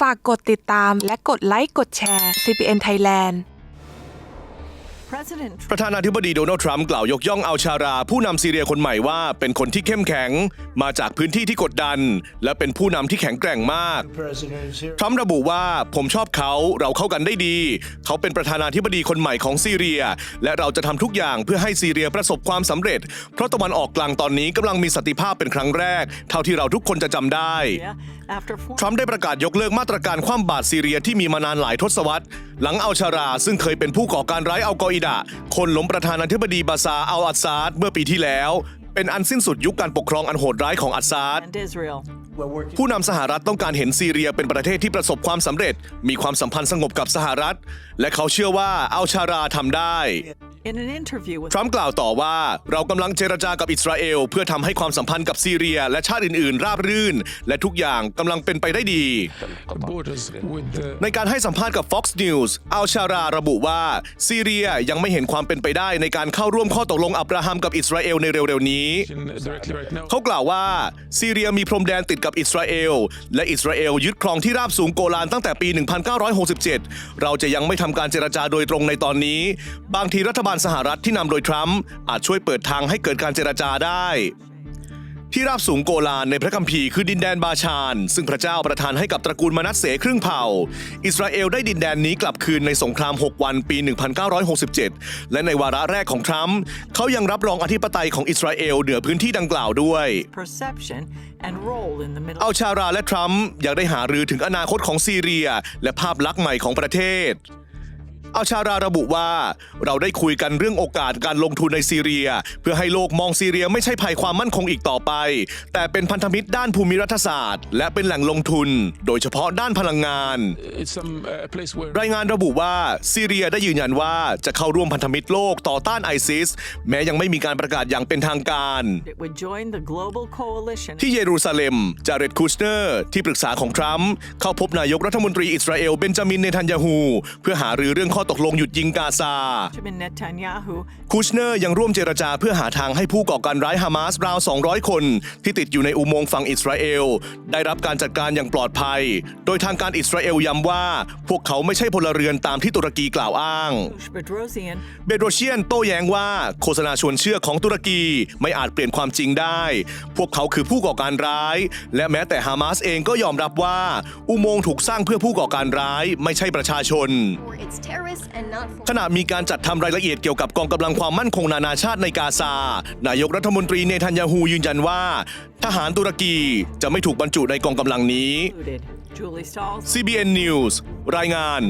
ฝากกดติดตามและกดไลค์กดแชร์ CPN Thailand President ประธานาธิบดีโดนัลด์ทรัมป์กล่าวยกย่องอัลชารา ผู้นำซีเรียคนใหม่ว่าเป็นคนที่เข้มแข็ง มาจากพื้นที่ที่กดดัน และเป็นผู้นำที่แข็งแกร่งมาก president is here. ทรัมป์ระบุว่าผมชอบเขาเราเข้ากันได้ดี เขาเป็นประธานาธิบดีคนใหม่ของซีเรีย และเราจะทำทุกอย่างเพื่อให้ซีเรียประสบความสำเร็จ เพราะตะวันออกกลางตอนนี้กำลังมีสันติภาพเป็นครั้งแรก เท่าที่เราทุกคนจะจำได้ after ทรัมป์ได้ประกาศยกเลิกมาตรการคว่ำบาตรซีเรียที่มีมานานหลายทศวรรษ หลังอัลชารา ซึ่งเคยเป็นผู้ก่อการร้ายอัลกออิดะคนล้มประธานาธิบดีบาซาอัลอัสซาดเมื่อปีที่แล้ว เป็นอันสิ้นสุดยุคการปกครองอันโหดร้ายของอัสซาด and Israel. We're working ผู้นำสหรัฐต้องการเห็นซีเรียเป็นประเทศที่ประสบความสำเร็จ มีความสัมพันธ์สงบกับสหรัฐ และเขาเชื่อว่าอัลชาราทำได้ In an interview with ทรัมป์กล่าวต่อว่าเรากำลังเจรจากับอิสราเอล เพื่อทำให้ความสัมพันธ์กับซีเรีย และชาติอื่นๆ ราบรื่น และทุกอย่างกำลังเป็นไปได้ดี borders with the ในการให้สัมภาษณ์กับ Fox News อัลชาราระบุว่า ซีเรียยังไม่เห็นความเป็นไปได้ในการเข้าร่วมข้อตกลงอับราฮัมกับอิสราเอลในเร็วๆนี้ directly right now. เขากล่าวว่าซีเรียมีพรมแดนติดกับับอิสราเอล และอิสราเอลยึดครองที่ราบสูงโกลานตั้งแต่ปี 1967 เราจะยังไม่ทำการเจรจาโดยตรงในตอนนี้ บางทีรัฐบาลสหรัฐที่นำโดยทรัมป์อาจช่วยเปิดทางให้เกิดการเจรจาได้ ที่ราบสูงโกลานในพระคัมภีร์คือดินแดนบาชาน ซึ่งพระเจ้าประทานให้กับตระกูลมนัสเสครึ่งเผ่า อิสราเอลได้ดินแดนนี้กลับคืนในสงคราม 6 วันปี 1967 และในวาระแรกของทรัมป์เขายังรับรองอธิปไตยของอิสราเอลเหนือพื้นที่ดังกล่าวด้วย perception and role in the Middle อัลชาราและทรัมป์ยังได้หารือถึงอนาคตของซีเรีย และภาพลักษณ์ใหม่ของประเทศ อัลชาราระบุว่า เราได้คุยกันเรื่องโอกาสการลงทุนในซีเรีย เพื่อให้โลกมองซีเรียไม่ใช่ภัยความมั่นคงอีกต่อไป แต่เป็นพันธมิตรด้านภูมิรัฐศาสตร์ และเป็นแหล่งลงทุน โดยเฉพาะด้านพลังงาน It's some uh, place where รายงานระบุว่าซีเรียได้ยืนยันว่าจะเข้าร่วมพันธมิตรโลกต่อต้านไอซิสแม้ยังไม่มีการประกาศอย่างเป็นทางการ it would join the global coalition ที่เยรูซาเล็มจาเร็ดคูชเนอร์ที่ปรึกษาของทรัมป์เข้าพบนายกรัฐมนตรีอิสราเอลเบนจามินเนทันยาฮูเพื่อหารือเรื่องข้อตกลงหยุดยิงกาซา Benjamin Netanyahu คูชเนอร์ยังร่วมเจรจาเพื่อหาทางให้ผู้ก่อการร้ายฮามาสราว 200 คน ที่ติดอยู่ในอุโมงค์ฝั่งอิสราเอล ได้รับการจัดการอย่างปลอดภัย โดยทางการอิสราเอลย้ำว่า พวกเขาไม่ใช่พลเรือนตามที่ตุรกีกล่าวอ้าง Bedrosian เบโดรเชียนโต้แย้งว่า โฆษณาชวนเชื่อของตุรกีไม่อาจเปลี่ยนความจริงได้ พวกเขาคือผู้ก่อการร้าย และแม้แต่ฮามาสเองก็ยอมรับว่า อุโมงค์ถูกสร้างเพื่อผู้ก่อการร้าย ไม่ใช่ประชาชน for its terrorists and not for ขณะมีการจัดทำรายละเอียดเกี่ยวกับกองกำลังความมั่นคงนานาชาติในกาซา นายกรัฐมนตรีเนทันยาฮูยืนยันว่า ทหารตุรกีจะไม่ถูกบรรจุในกองกำลังนี้ included. Julie Stalls CBN News รายงาน